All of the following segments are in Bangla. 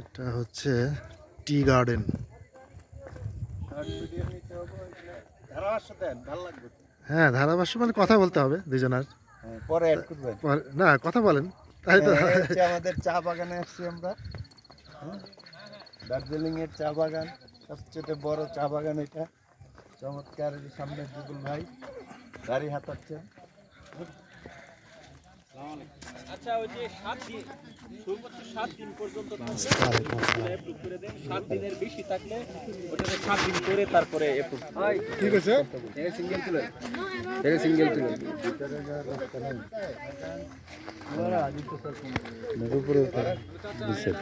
এটা হচ্ছে টি গার্ডেন। হ্যাঁ ধারাভাষ্য মানে কথা বলতে হবে দুজনের। হ্যাঁ, পরে না কথা বলেন। তাই তো। হ্যাঁ, আমাদের চা বাগানে আসছি আমরা। হ্যাঁ, দার্জিলিং এর চা বাগান সবচেয়ে বড় চা বাগান এটা। চমৎকার সামনে দুগুল ভাই গাড়ি হাতাচ্ছেন আচ্ছা ওই যে সাত দিন সর্বোচ্চ সাত দিন পর্যন্ত অ্যাপ্রুভ করে দেন। সাত দিনের বেশি থাকলে সাত দিন করে তারপরে অ্যাপ্রুভ ঠিক আছে। সিঙ্গেল তুলে। এটা সিঙ্গেল তুলে। উপরে উঠে নিষেধ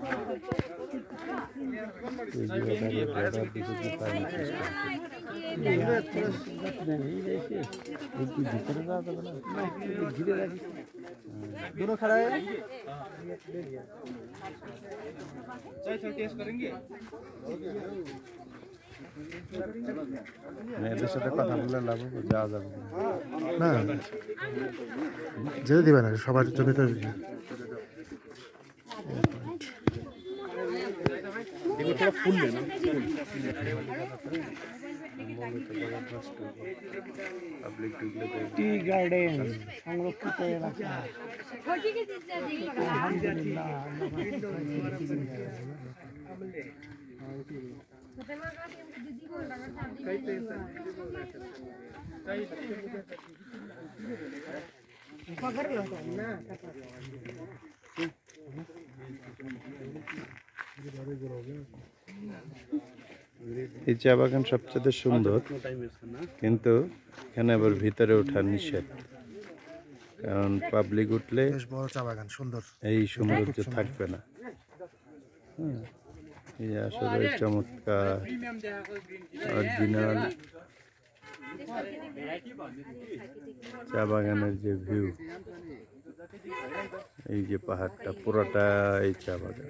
উপরে উঠে নিষেধ উপরে ওঠা নিষেধ दोनों खड़ा है মেয়েদের সাথে কথা বলে লাভ হবে, যাওয়া যাবে না। না যেতে দিবে না সবার জন্য তো টি গার্ডেন সংরক্ষিত এলাকা আলহামদুলিল্লাহ এই চা বাগান সবচেয়ে সুন্দর কিন্তু এখানে আবার ভিতরে ওঠা নিষেধ। কারণ পাবলিক উঠলে এই সৌন্দর্য থাকবে না। এই আসলে চমৎকার। অরিজিনাল। চা বাগানের যে ভিউ এই যে পাহাড়টা পুরোটা এই চা বাগান।